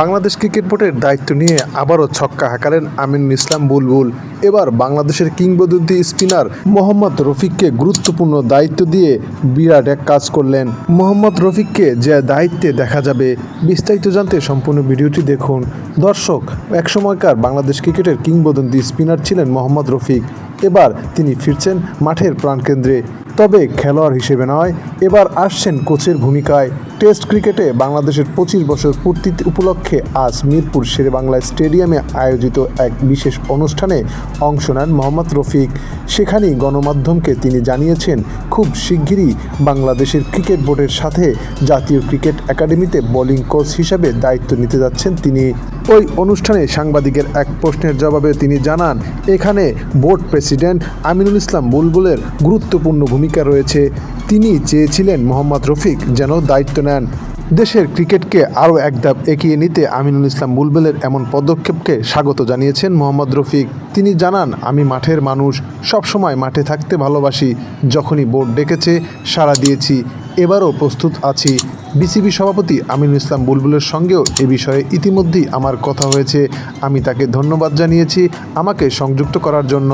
Bangladesh cricket বোর্ডের দায়িত্ব নিয়ে আবারও ছক্কা হাঁকালেন আমিন ইসলাম বুলবুল। এবার বাংলাদেশের কিংবদন্তি স্পিনার মোহাম্মদ রফিককে গুরুত্বপূর্ণ দায়িত্ব দিয়ে বিরাট এক কাজ করলেন। মোহাম্মদ রফিককে যে দায়িত্বে দেখা যাবে, বিস্তারিত জানতে সম্পূর্ণ ভিডিওটি দেখুন। দর্শক একসময়কার বাংলাদেশ ক্রিকেটের কিংবদন্তি স্পিনার ছিলেন মোহাম্মদ রফিক। এবার তিনি ফিরছেন মাঠের প্রাণকেন্দ্রে। তবে খেলোয়াড় হিসেবে নয়, এবার আসছেন কোচের ভূমিকায়। টেস্ট ক্রিকেটে বাংলাদেশের পঁচিশ বছর পূর্তি উপলক্ষে আজ মিরপুর শেরেবাংলা স্টেডিয়ামে আয়োজিত এক বিশেষ অনুষ্ঠানে অংশ নেন মোহাম্মদ রফিক। সেখানেই গণমাধ্যমকে তিনি জানিয়েছেন, খুব শিগগিরই বাংলাদেশের ক্রিকেট বোর্ডের সাথে জাতীয় ক্রিকেট একাডেমিতে বোলিং কোচ হিসাবে দায়িত্ব নিতে যাচ্ছেন তিনি। ওই অনুষ্ঠানে সাংবাদিকের এক প্রশ্নের জবাবে তিনি জানান, এখানে বোর্ড প্রেসিডেন্ট আমিনুল ইসলাম বুলবুলের গুরুত্বপূর্ণ ভূমিকা রয়েছে। তিনি চেয়েছিলেন মোহাম্মদ রফিক যেন দায়িত্ব নেন। দেশের ক্রিকেটকে আরও এক ধাপ এগিয়ে নিতে আমিনুল ইসলাম বুলবুলের এমন পদক্ষেপকে স্বাগত জানিয়েছেন মোহাম্মদ রফিক। তিনি জানান, আমি মাঠের মানুষ, সবসময় মাঠে থাকতে ভালোবাসি। যখনই বোর্ড ডেকেছে, সাড়া দিয়েছি। এবারও প্রস্তুত আছি। বিসিবি সভাপতি আমিনুল ইসলাম বুলবুলের সঙ্গেও এ বিষয়ে ইতিমধ্যেই আমার কথা হয়েছে। আমি তাকে ধন্যবাদ জানিয়েছি। আমাকে সংযুক্ত করার জন্য